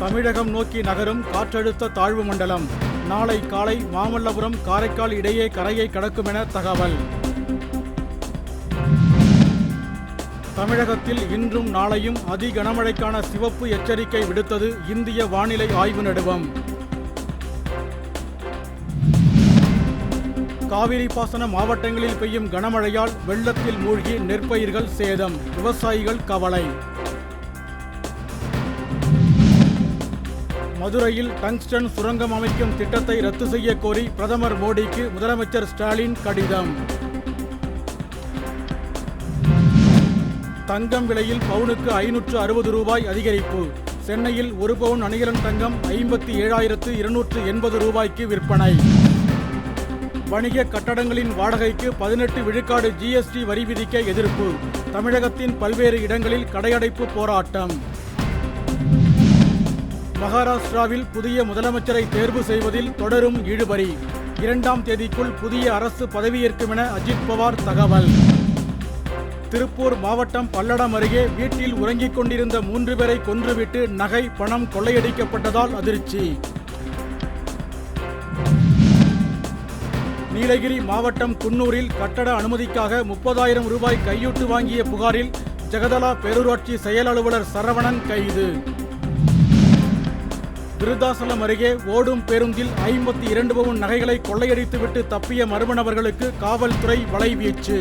தமிழகம் நோக்கி நகரும் காற்றழுத்த தாழ்வு மண்டலம். நாளை காலை மாமல்லபுரம் காரைக்கால் இடையே கரையை கடக்கும் என தகவல். தமிழகத்தில் இன்றும் நாளையும் அதி கனமழைக்கான சிவப்பு எச்சரிக்கை விடுத்தது இந்திய வானிலை ஆய்வு நடுவம். காவிரி பாசன மாவட்டங்களில் பெய்யும் கனமழையால் வெள்ளத்தில் மூழ்கி நெற்பயிர்கள் சேதம் விவசாயிகள் கவலை. மதுரையில் டங்ஸ்டன் சுரங்கம் அமைக்கும் திட்டத்தை ரத்து செய்ய கோரி பிரதமர் மோடிக்கு முதலமைச்சர் ஸ்டாலின் கடிதம். தங்கம் விலையில் பவுனுக்கு ஐநூற்று அறுபது ரூபாய் அதிகரிப்பு. சென்னையில் ஒரு பவுன் அணிகலன் தங்கம் ஐம்பத்தி ஏழாயிரத்து இருநூற்று எண்பது ரூபாய்க்கு விற்பனை. வணிக கட்டடங்களின் வாடகைக்கு பதினெட்டு விழுக்காடு ஜிஎஸ்டி வரி விதிக்க எதிர்ப்பு. தமிழகத்தின் பல்வேறு இடங்களில் கடையடைப்பு போராட்டம். மகாராஷ்டிராவில் புதிய முதலமைச்சரை தேர்வு செய்வதில் தொடரும் இழுபறி. இரண்டாம் தேதிக்குள் புதிய அரசு பதவியேற்கும் என அஜித் பவார் தகவல். திருப்பூர் மாவட்டம் பல்லடம் அருகே வீட்டில் உறங்கிக் கொண்டிருந்த மூன்று பேரை கொன்றுவிட்டு நகை பணம் கொள்ளையடிக்கப்பட்டதால் அதிர்ச்சி. நீலகிரி மாவட்டம் குன்னூரில் கட்டட அனுமதிக்காக முப்பதாயிரம் ரூபாய் கையூட்டு வாங்கிய புகாரில் ஜெகதலா பேரூராட்சி செயல் அலுவலர் சரவணன் கைது. விருத்தாசலம் அருகே ஓடும் பேருந்தில் ஐம்பத்தி இரண்டு பவுன் நகைகளை கொள்ளையடித்துவிட்டு தப்பிய மர்ம நபர்களுக்கு காவல்துறை வலைவீச்சு.